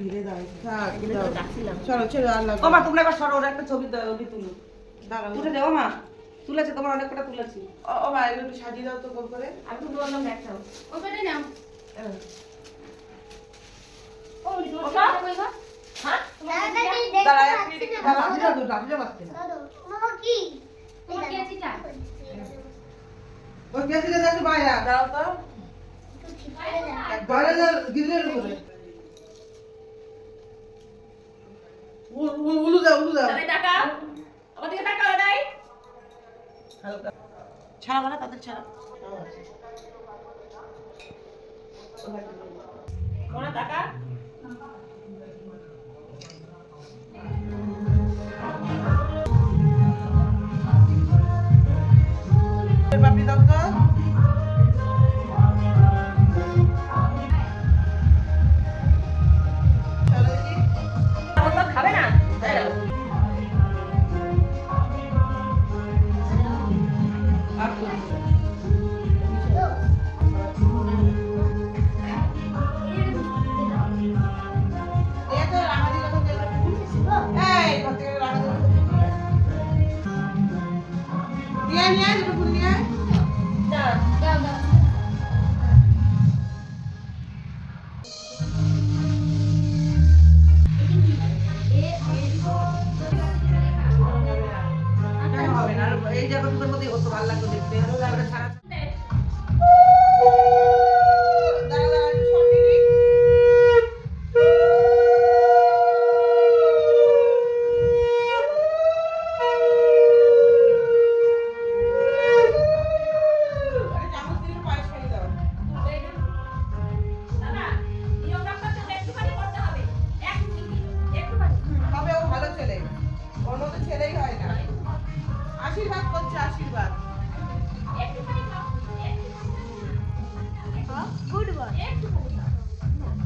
দাও থাক দাও। চলো আর লাগবে তোমরা এবার সরো ওর একটা ছবি দাও ওটি তুলো। দাঁড়াও। উঠে যাও মা তুলেছে তোমার অনেক কটা তুলেছি। ও ও মা একটু সাজিয়ে দাও তো গোল করে। আমি তো বললাম দেখাও ও বেটা নাও। হ্যাঁ। ও বলি তোমার ছবিটা কই গো হ্যাঁ দাঁড়া এক মিনিট একটু দাঁড়াও রাখি দাও রাখি দাও বাচ্চা তোমার কি আছিটা ওই কেসিটা দেখো বাইরে দাও তো বাইরে গিরে উপরে উ- উ- উলু দাও উলু দাও। তবে আমার দিকে তাকাও নাই? ছাড়া মানে তাদের ছাড়া। কোনা Thank you.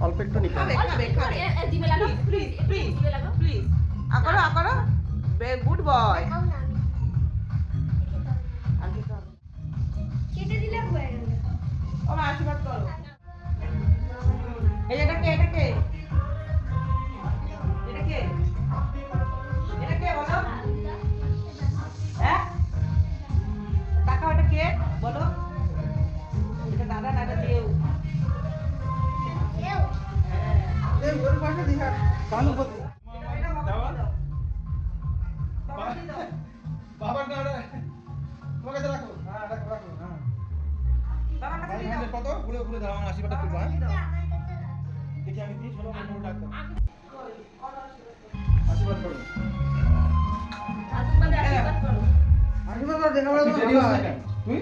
অল্প একটু নিতে খাবে খাবে খাবে। দিবে লাগো প্লিজ প্লিজ দিবে লাগো প্লিজ আকরো আকরো। গুড বয়। কেটে দিলে হয়ে গেল। ও মা আশীর্বাদ করো। বাবার না তোমার কাছে রাখো হ্যাঁ রাখো রাখো হ্যাঁ। কত ঘুরে ঘুরে দাও আমার আশীর্বাদটা তুলবা। দেখি আমি দিই চলো আমি ডাক্তার আশীর্বাদ করো আশীর্বাদ করো আশীর্বাদ করে দেখা বলে তুই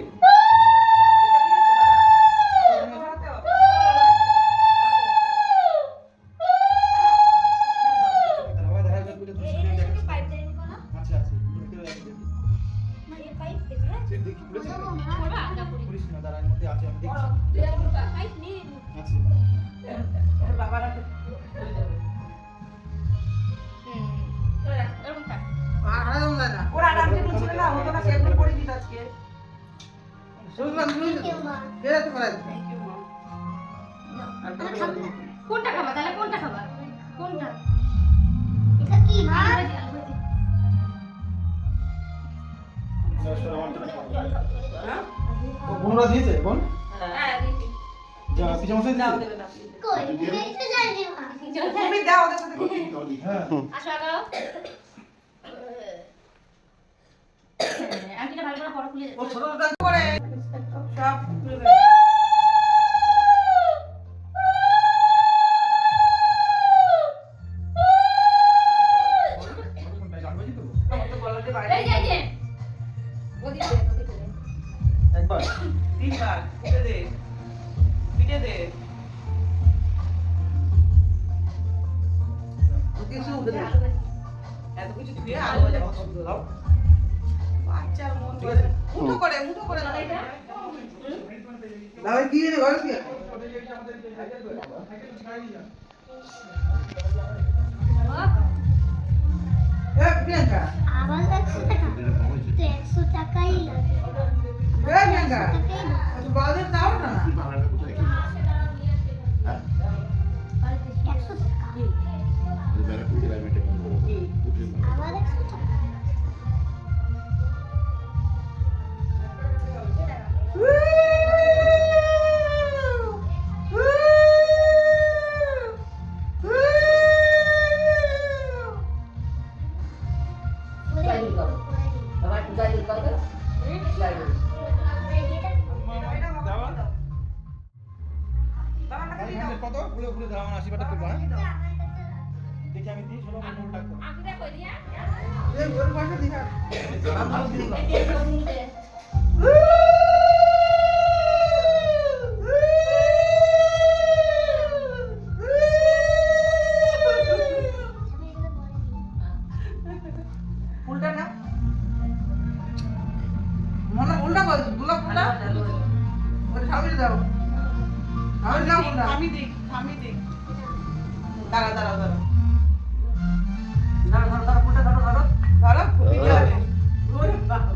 বেরাতে পারে। কোনটা খাবা? তাহলে কোনটা খাবা? কোনটা? এটা কি মা? হ্যাঁ? বোনরা দিয়েছে বোন? হ্যাঁ দিদি যা পিছা মশাই দাও দিয়েছে না। কই? এটা জানি মা। তুমি দাও ওদের সাথে হ্যাঁ। আসো আগাও। আংটিটা ভালো করে পড়া খুলে ও ছোট ছোট করে। সব খুলে দেবে। জানবাজি তো আমার তো গলাতে বাইরে এই যে এই যে ওদিকে দে, ওদিকে দে। একবার তিনবার পিঠে দে পিঠে দে কিছু উঠে দে, দেয় আলু ভাজি। এত কিছু ধুয়ে আলু ভাজা পছন্দ দাও বাচ্চার মন করে মুঠো করে মুঠো করে দাও কি? রে ঘরে কি টাকাই লাগে। বাজার দাও না। দেখি আমি দিই ছোট করে উল্টা করো আগুনে কই দিয়া এই, ওর পাশে দিহা আমার দিহা উল্টা না? মনে উল্টা কর গোলাপ উল্টা ওটা সামনে দাও। আমি দেখ আমি দেখ। দাঁড়া দাঁড়া দাঁড়া। দাঁড়া ধরো ধরো উল্টা ধরো ধরো ধরো ওরে বাবা।